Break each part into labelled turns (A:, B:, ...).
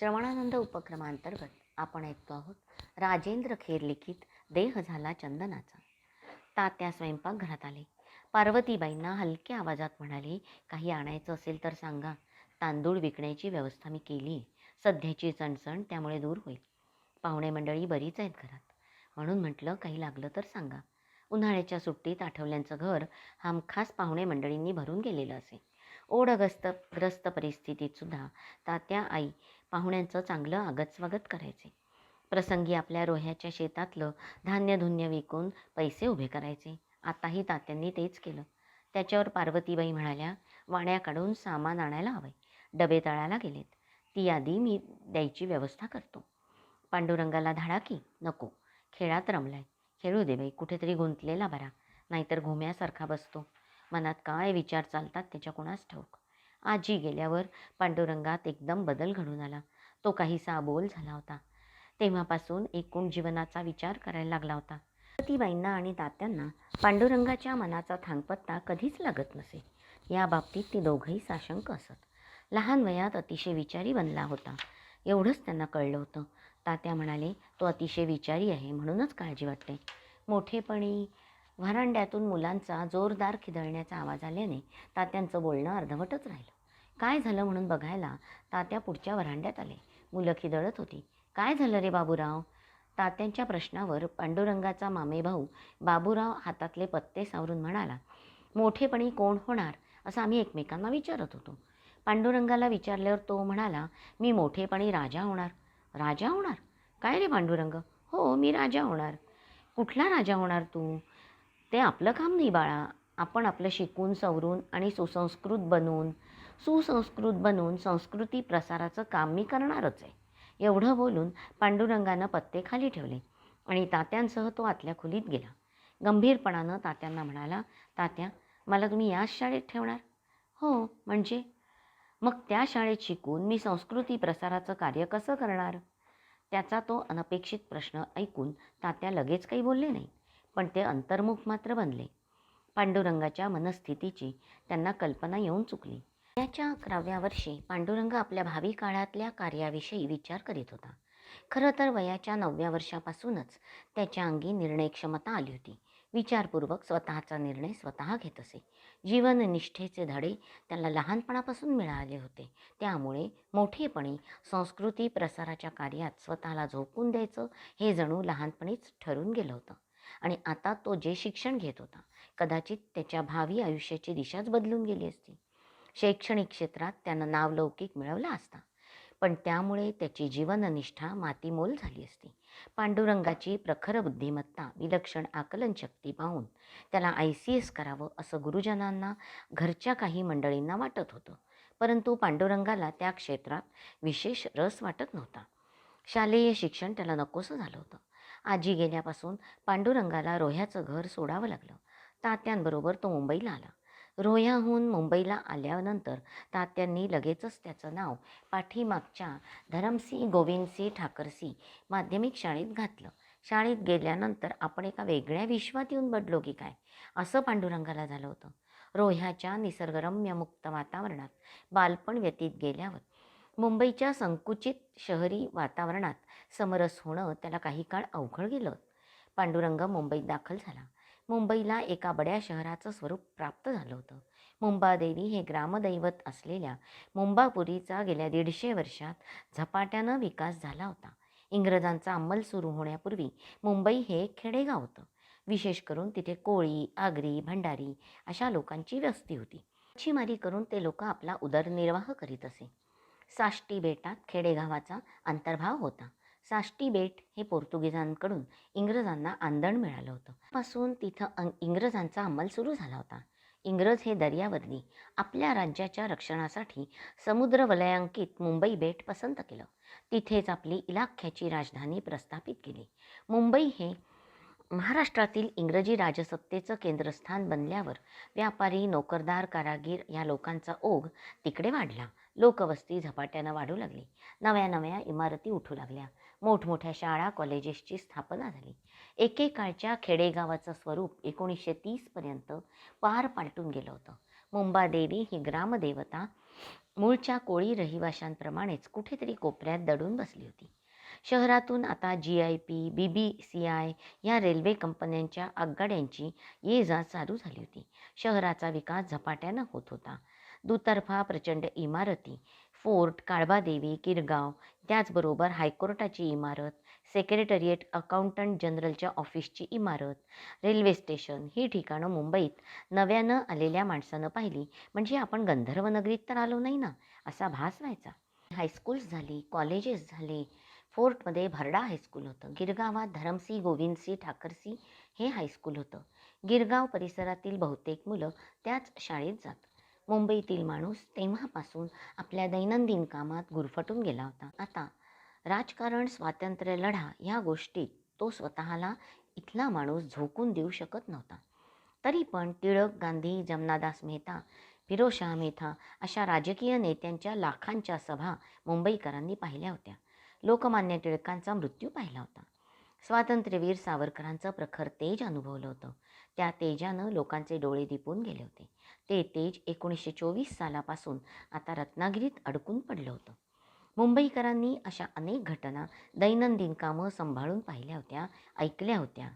A: श्रवणानंद उपक्रमांतर्गत आपण ऐकतो आहोत राजेंद्र खेर लिखित देह झाला चंदनाचा. तात्या स्वयंपाकघरात आले. पार्वतीबाईंना हलक्या आवाजात म्हणाले काही आणायचं असेल तर सांगा. तांदूळ विकण्याची व्यवस्था मी केली सध्याची चणचण त्यामुळे दूर होईल. पाहुणे मंडळी बरीच आहेत घरात. म्हणून म्हटलं काही लागलं तर सांगा. उन्हाळ्याच्या सुट्टीत आठवल्यांचं घर हमखास पाहुणे मंडळींनी भरून गेलेलं असे. ओढग्रस्त ग्रस्त परिस्थितीत सुद्धा तात्या आई पाहुण्यांचं चांगलं आगतस्वागत करायचे. प्रसंगी आपल्या रोह्याच्या शेतातलं धान्यधुन्य विकून पैसे उभे करायचे. आताही तात्यांनी तेच केलं. त्याच्यावर पार्वतीबाई म्हणाल्या वाण्या काढून सामान आणायला हवंय. डबे तळायला गेलेत. ती यादी मी द्यायची व्यवस्था करतो. पांडुरंगाला धाडा की? नको. खेळात रमलाय. खेळू दे बाई. कुठेतरी गुंतलेला बरा. नाहीतर घुम्यासारखा बसतो. मनात काय विचार चालतात त्याच्या कोणास ठाऊक. आजी गेल्यावर पांडुरंगात एकदम बदल घडून आला. तो काहीसा अबोल झाला होता. तेव्हापासून एकूण जीवनाचा विचार करायला लागला होता. सतीबाईंना आणि तात्यांना पांडुरंगाच्या मनाचा थांगपत्ता कधीच लागत नसे. या बाबतीत ते दोघंही साशंक असत. लहान वयात अतिशय विचारी बनला होता. एवढंच त्यांना कळलं होतं. तात्या म्हणाले तो अतिशय विचारी आहे म्हणूनच काळजी वाटते. मोठेपणी व्हरांड्यातून मुलांचा जोरदार खिदळण्याचा आवाज आल्याने तात्यांचं बोलणं अर्धवटच राहिलं. काय झालं? म्हणून बघायला तात्या पुढच्या व्हरांड्यात आले. मुलं खिदळत होती. काय झालं रे बाबूराव? तात्यांच्या प्रश्नावर पांडुरंगाचा मामेभाऊ बाबूराव हातातले पत्ते सावरून म्हणाला मोठेपणी कोण होणार असं आम्ही एकमेकांना विचारत होतो. पांडुरंगाला विचारल्यावर तो म्हणाला मी मोठेपणी राजा होणार. राजा होणार? काय रे पांडुरंग? हो मी राजा होणार. कुठला राजा होणार तू? ते आपलं काम नाही बाळा. आपण आपलं शिकून सवरून आणि सुसंस्कृत बनवून सुसंस्कृत बनवून संस्कृती प्रसाराचं काम मी करणारच आहे. एवढं बोलून पांडुरंगानं पत्ते खाली ठेवले आणि तात्यांसह तो आतल्या खोलीत गेला. गंभीरपणानं तात्यांना म्हणाला तात्या मला तुम्ही याच शाळेत ठेवणार? हो म्हणजे? मग त्या शाळेत शिकून मी संस्कृती प्रसाराचं कार्य कसं करणार? त्याचा तो अनपेक्षित प्रश्न ऐकून तात्या लगेच काही बोलले नाही पण ते अंतर्मुख मात्र बनले. पांडुरंगाच्या मनस्थितीची त्यांना कल्पना येऊन चुकली. त्याच्या अकराव्या वर्षी पांडुरंग आपल्या भावी काळातल्या कार्याविषयी विचार करीत होता. खरं तर वयाच्या नवव्या वर्षापासूनच त्याच्या अंगी निर्णयक्षमता आली होती. विचारपूर्वक स्वतःचा निर्णय स्वतः घेत असे. जीवननिष्ठेचे धडे त्याला लहानपणापासून मिळाले होते. त्यामुळे मोठेपणी संस्कृती प्रसाराच्या कार्यात स्वतःला झोकून द्यायचं हे जणू लहानपणीच ठरून गेलं होतं. आणि आता तो जे शिक्षण घेत होता कदाचित त्याच्या भावी आयुष्याची दिशाच बदलून गेली असती. शैक्षणिक क्षेत्रात त्यानं नावलौकिक मिळवला असता पण त्यामुळे त्याची जीवननिष्ठा मातीमोल झाली असती. पांडुरंगाची प्रखर बुद्धिमत्ता विलक्षण आकलनशक्ती पाहून त्याला आय सी एस करावं असं गुरुजनांना घरच्या काही मंडळींना वाटत होतं परंतु पांडुरंगाला त्या क्षेत्रात विशेष रस वाटत नव्हता. शालेय शिक्षण त्याला नकोसं झालं होतं. आजी गेल्यापासून पांडुरंगाला रोह्याचं घर सोडावं लागलं. तात्यांबरोबर तो मुंबईला आला. रोह्याहून मुंबईला आल्यानंतर तात्यांनी लगेचच त्याचं नाव पाठीमागच्या धरमसी गोविंदसी ठाकरसी माध्यमिक शाळेत घातलं. शाळेत गेल्यानंतर आपण एका वेगळ्या विश्वात येऊन बडलो की काय? असं पांडुरंगाला झालं होतं. रोह्याच्या निसर्गरम्य मुक्त वातावरणात बालपण व्यतीत गेल्यावर मुंबईच्या संकुचित शहरी वातावरणात समरस होणं त्याला काही काळ अवघड गेलं. पांडुरंग मुंबईत दाखल झाला. मुंबईला एका बड्या शहराचं स्वरूप प्राप्त झालं होतं. मुंबादेवी हे ग्रामदैवत असलेल्या मुंबापुरीचा गेल्या दीडशे वर्षात झपाट्यानं विकास झाला होता. इंग्रजांचा अंमल सुरू होण्यापूर्वी मुंबई हे खेडेगाव होतं. विशेष करून तिथे कोळी आगरी भंडारी अशा लोकांची वस्ती होती. मच्छीमारी करून ते लोक आपला उदरनिर्वाह करीत असे. साष्टी बेटात खेडेगावाचा अंतर्भाव होता. साष्टी बेट हे पोर्तुगीजांकडून इंग्रजांना आंदण मिळालं होतं. पासून तिथं इंग्रजांचा अंमल सुरू झाला होता. इंग्रज हे दर्यावर्दी आपल्या राज्याच्या रक्षणासाठी समुद्र वलयांकित मुंबई बेट पसंत केलं. तिथेच आपली इलाख्याची राजधानी प्रस्थापित केली. मुंबई हे महाराष्ट्रातील इंग्रजी राजसत्तेचं केंद्रस्थान बनल्यावर व्यापारी नोकरदार कारागीर या लोकांचा ओघ तिकडे वाढला. लोकवस्ती झपाट्यानं वाढू लागली. नव्या नव्या इमारती उठू लागल्या. मोठमोठ्या शाळा कॉलेजेसची स्थापना झाली. एकेकाळच्या खेडेगावाचं स्वरूप एकोणीसशे तीसपर्यंत पार पालटून गेलं होतं. मुंबादेवी ही ग्रामदेवता मूळच्या कोळी रहिवाशांप्रमाणेच कुठेतरी कोपऱ्यात दडून बसली होती. शहरातून आता G I P B B C I या रेल्वे कंपन्यांच्या आगगाड्यांची ये जा चालू झाली होती. शहराचा विकास झपाट्यानं होत होता. दुतर्फा प्रचंड इमारती फोर्ट काळबादेवी किरगाव त्याचबरोबर हायकोर्टाची इमारत सेक्रेटरिएट अकाउंटंट जनरलच्या ऑफिसची इमारत रेल्वे स्टेशन ही ठिकाणं मुंबईत नव्यानं आलेल्या माणसानं पाहिली. म्हणजे आपण गंधर्व नगरीत तर आलो नाही ना? असा भास व्हायचा. हायस्कूल्स झाली कॉलेजेस झाले फोर्टमध्ये भरडा हायस्कूल होतं. गिरगावात धरमसी गोविंदसी ठाकरसी हे हायस्कूल होतं. गिरगाव परिसरातील बहुतेक मुलं त्याच शाळेत जात. मुंबईतील माणूस तेव्हापासून आपल्या दैनंदिन कामात गुरफटून गेला होता. आता राजकारण स्वातंत्र्य लढा ह्या गोष्टीत तो स्वतःला इथला माणूस झोकून देऊ शकत नव्हता. तरी पण टिळक गांधी जमनादास मेहता फिरोजशाह मेहता अशा राजकीय नेत्यांच्या लाखांच्या सभा मुंबईकरांनी पाहिल्या होत्या. लोकमान्य टिळकांचा मृत्यू पाहिला होता. स्वातंत्र्यवीर सावरकरांचं प्रखर तेज अनुभवलं होतं. त्या तेजानं लोकांचे डोळे दिपून गेले होते. ते तेज एकोणीसशे चोवीस सालापासून आता रत्नागिरीत अडकून पडलं होतं. मुंबईकरांनी अशा अनेक घटना दैनंदिन कामं सांभाळून पाहिल्या होत्या ऐकल्या होत्या.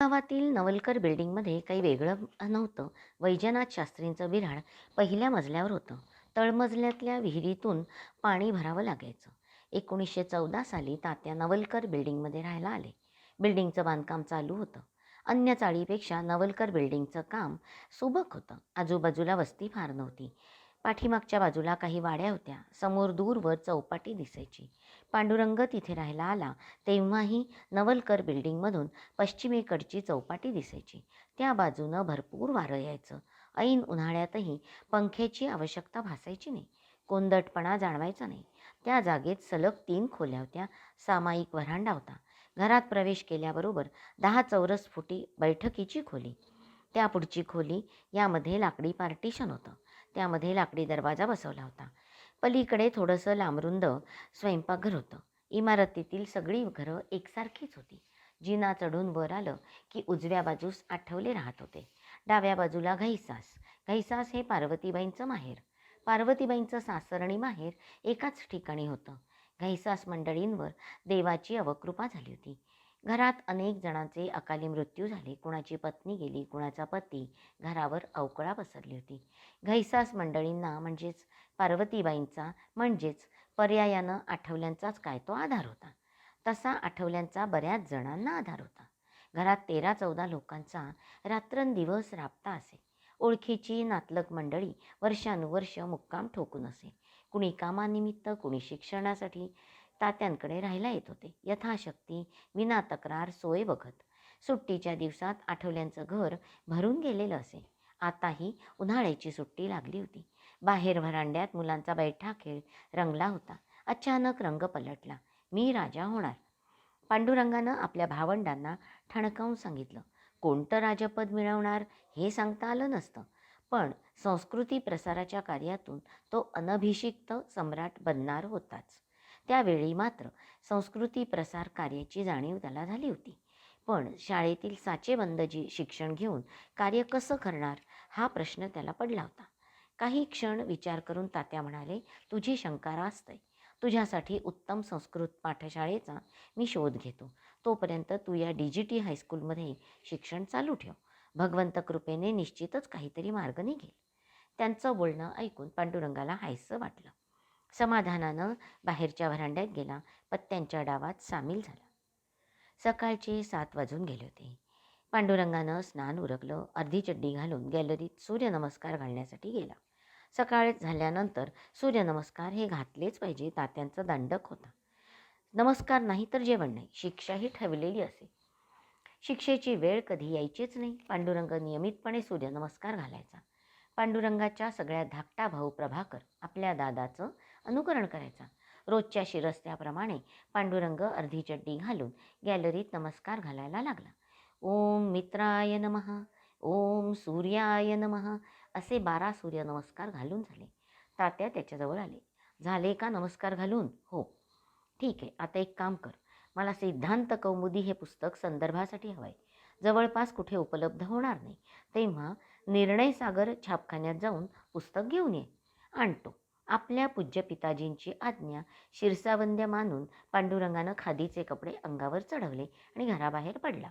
A: गावातील नवलकर बिल्डिंगमध्ये काही वेगळं नव्हतं. वैजनाथ शास्त्रींचं बिराड पहिल्या मजल्यावर होतं. तळमजल्यातल्या विहिरीतून पाणी भरावं लागायचं. एकोणीसशे चौदा साली तात्या नवलकर बिल्डिंगमध्ये राहायला आले. बिल्डिंगचं बांधकाम चालू होतं. अन्य चाळीपेक्षा नवलकर बिल्डिंगचं काम सुबक होतं. आजूबाजूला वस्ती फार नव्हती. पाठीमागच्या बाजूला काही वाड्या होत्या. समोर दूरवर चौपाटी दिसायची. पांडुरंग तिथे राहायला आला. तेव्हाही नवलकर बिल्डिंगमधून पश्चिमेकडची चौपाटी दिसायची. त्या बाजूनं भरपूर वारं यायचं. ऐन उन्हाळ्यातही पंख्याची आवश्यकता भासायची नाही. कोंदटपणा जाणवायचा नाही. त्या जागेत सलग तीन खोल्या होत्या. सामायिक व्हरांडा होता. घरात प्रवेश केल्याबरोबर दहा चौरस फुटी बैठकीची खोली. त्या पुढची खोली यामध्ये लाकडी पार्टिशन होतं. त्यामध्ये लाकडी दरवाजा बसवला होता. पलीकडे थोडंसं लांबरुंद स्वयंपाकघर होतं. इमारतीतील सगळी घरं एकसारखीच होती. जिना चढून वर आलं की उजव्या बाजूस आठवले राहत होते. डाव्या बाजूला घैसास. घैसास हे पार्वतीबाईंचं माहेर. पार्वतीबाईंचं सासर आणि माहेर एकाच ठिकाणी होतं. घैसास मंडळींवर देवाची अवकृपा झाली होती. घरात अनेक जणांचे अकाली मृत्यू झाले. कुणाची पत्नी गेली कुणाचा पती घरावर अवकळा पसरली होती. घैसास मंडळींना म्हणजेच पार्वतीबाईंचा म्हणजेच पर्यायानं आठवल्यांचाच काय तो आधार होता. तसा आठवल्यांचा बऱ्याच जणांना आधार होता. घरात तेरा चौदा लोकांचा रात्रंदिवस राबता असे. ओळखीची नातलक मंडळी वर्षानुवर्ष मुक्काम ठोकून असे. कुणी कामानिमित्त कुणी शिक्षणासाठी तात्यांकडे राहायला येत होते. यथाशक्ती विना तक्रार सोय बघत. सुट्टीच्या दिवसात आठवल्यांचं घर भरून गेलेलं असे. आताही उन्हाळ्याची सुट्टी लागली होती. बाहेर व्हरांड्यात मुलांचा बैठा खेळ रंगला होता. अचानक रंग पलटला. मी राजा होणार. पांडुरंगानं आपल्या भावंडांना ठणकावून सांगितलं. कोणतं राजपद मिळवणार हे सांगता आलं नसतं. पण संस्कृती प्रसाराच्या कार्यातून तो अनभिषिक्त सम्राट बनणार होताच. त्यावेळी मात्र संस्कृती प्रसार कार्याची जाणीव त्याला झाली होती. पण शाळेतील साचेबंद जी शिक्षण घेऊन कार्य कसं करणार हा प्रश्न त्याला पडला होता. काही क्षण विचार करून तात्या म्हणाले तुझी शंका रास्त आहे तुझ्यासाठी उत्तम संस्कृत पाठशाळेचा मी शोध घेतो. तोपर्यंत तू या डी जी टी हायस्कूलमध्ये शिक्षण चालू ठेव. भगवंत कृपेने निश्चितच काहीतरी मार्ग निघेल. त्यांचं बोलणं ऐकून पांडुरंगाला हायसं वाटलं. समाधानानं बाहेरच्या व्हरांड्यात गेला पत्त्यांच्या डावात सामील झाला. सकाळचे सात वाजून गेले होते. पांडुरंगानं स्नान उरकलं अर्धी चड्डी घालून गॅलरीत सूर्यनमस्कार घालण्यासाठी गेला. सकाळ झाल्यानंतर सूर्यनमस्कार हे घातलेच पाहिजे तात्यांचा दंडक होता. नमस्कार नाही तर जेवण नाही शिक्षाही ठेवलेली असे. शिक्षेची वेळ कधी यायचीच नाही. पांडुरंग नियमितपणे सूर्यनमस्कार घालायचा. पांडुरंगाच्या सगळ्या धाकटा भाऊ प्रभाकर आपल्या दादाचं अनुकरण करायचा. रोजच्या शिरस्त्याप्रमाणे पांडुरंग अर्धी चड्डी घालून गॅलरीत नमस्कार घालायला लागला. ओम मित्राय नमः ओम सूर्याय नमः असे बारा सूर्यनमस्कार घालून झाले. तात्या त्याच्याजवळ आले. झाले का नमस्कार घालून? हो. ठीक आहे आता एक काम कर. मला सिद्धांत कौमुदी हे पुस्तक संदर्भासाठी हवं आहे जवळपास कुठे उपलब्ध होणार नाही. तेव्हा निर्णय सागर छापखान्यात जाऊन पुस्तक घेऊन ये. आणतो. आपल्या पूज्य पिताजींची आज्ञा शिरसावंद्य मानून पांडुरंगानं खादीचे कपडे अंगावर चढवले आणि घराबाहेर पडला.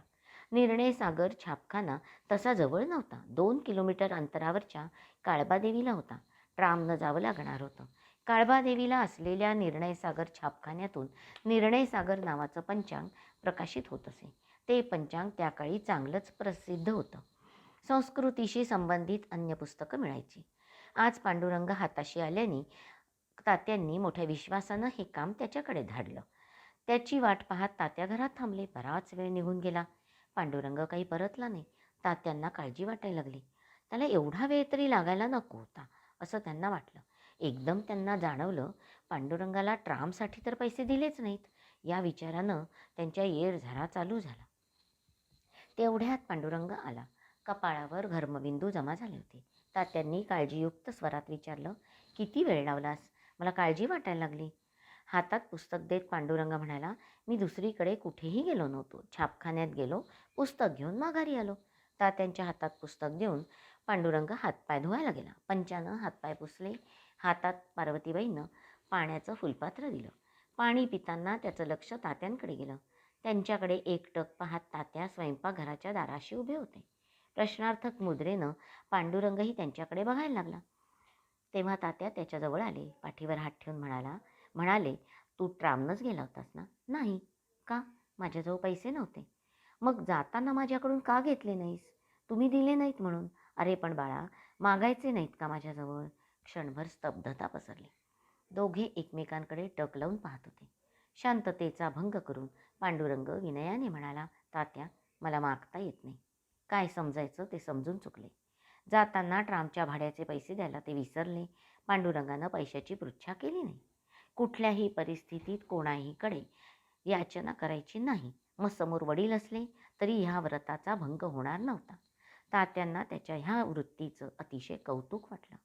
A: निर्णय सागर छापखाना तसा जवळ नव्हता. दोन किलोमीटर अंतरावरच्या काळबादेवीला होता. ट्रामनं जावं लागणार होतं. काळबादेवीला असलेल्या निर्णयसागर छापखान्यातून निर्णयसागर नावाचं पंचांग प्रकाशित होत असे. ते पंचांग त्या काळी चांगलंच प्रसिद्ध होतं. संस्कृतीशी संबंधित अन्य पुस्तकं मिळायची. आज पांडुरंग हाताशी आल्याने तात्यांनी मोठ्या विश्वासानं हे काम त्याच्याकडे धाडलं. त्याची वाट पाहत तात्या घरात थांबले. बराच वेळ निघून गेला. पांडुरंग काही परतला नाही. तात्यांना काळजी वाटायला लागली. त्याला एवढा वेळ तरी लागायला नको होता असं त्यांना वाटलं. एकदम त्यांना जाणवलं पांडुरंगाला ट्रामसाठी तर पैसे दिलेच नाहीत. या विचारानं त्यांच्या येरझारा चालू झाला. तेवढ्यात पांडुरंग आला. कपाळावर घर्मबिंदू जमा झाले होते. तात्यांनी काळजीयुक्त स्वरात विचारलं किती वेळ लावलास? मला काळजी वाटायला लागली. हातात पुस्तक देत पांडुरंग म्हणाला मी दुसरीकडे कुठेही गेलो नव्हतो. छापखान्यात गेलो पुस्तक घेऊन माघारी आलो. तात्यांच्या हातात पुस्तक देऊन पांडुरंग हातपाय धुवायला गेला. पंचानं हातपाय पुसले. हातात पार्वतीबाईनं पाण्याचं फुलपात्र दिलं. पाणी पिताना त्याचं लक्ष तात्यांकडे गेलं. त्यांच्याकडे एकटक पाहत तात्या स्वयंपाकघराच्या दाराशी उभे होते. प्रश्नार्थक मुद्रेनं पांडुरंगही त्यांच्याकडे बघायला लागला. तेव्हा तात्या त्याच्याजवळ आले. पाठीवर हात ठेवून म्हणाला म्हणाले तू ट्रामनंच गेला होतास ना? नाही. का? माझ्याजवळ पैसे नव्हते. मग जाताना माझ्याकडून का घेतले नाहीस? तुम्ही दिले नाहीत म्हणून. अरे पण बाळा मागायचे नाहीत का माझ्याजवळ? क्षणभर स्तब्धता पसरली. दोघे एकमेकांकडे टक लावून पाहत होते. शांततेचा भंग करून पांडुरंग विनयाने म्हणाला तात्या मला मागता येत नाही. काय समजायचं ते समजून चुकले. जाताना ट्रामच्या भाड्याचे पैसे द्यायला ते विसरले. पांडुरंगानं पैशाची पृच्छा केली नाही. कुठल्याही परिस्थितीत कोणाहीकडे याचना करायची नाही. मग समोर वडील असले तरी ह्या व्रताचा भंग होणार नव्हता. तात्यांना त्याच्या ह्या वृत्तीचं अतिशय कौतुक वाटलं.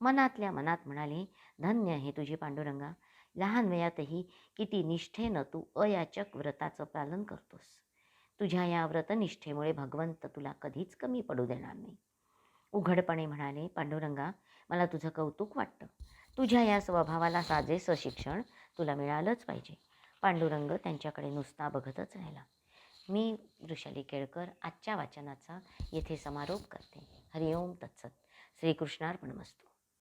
A: मनातल्या मनात म्हणाले धन्य हे तुझी पांडुरंगा. लहान वयातही किती निष्ठेनं तू अयाचक व्रताचं पालन करतोस. तुझ्या या व्रतनिष्ठेमुळे भगवंत तुला कधीच कमी पडू देणार नाही. उघडपणे म्हणाले पांडुरंगा मला तुझं कौतुक वाटतं. तुझ्या या स्वभावाला साजेसं शिक्षण तुला मिळालंच पाहिजे. पांडुरंग त्यांच्याकडे नुसता बघतच राहिला. मी वृषाली केळकर आजच्या वाचनाचा येथे समारोप करते. हरिओम तत्सत. श्रीकृष्णार्पणमस्तू.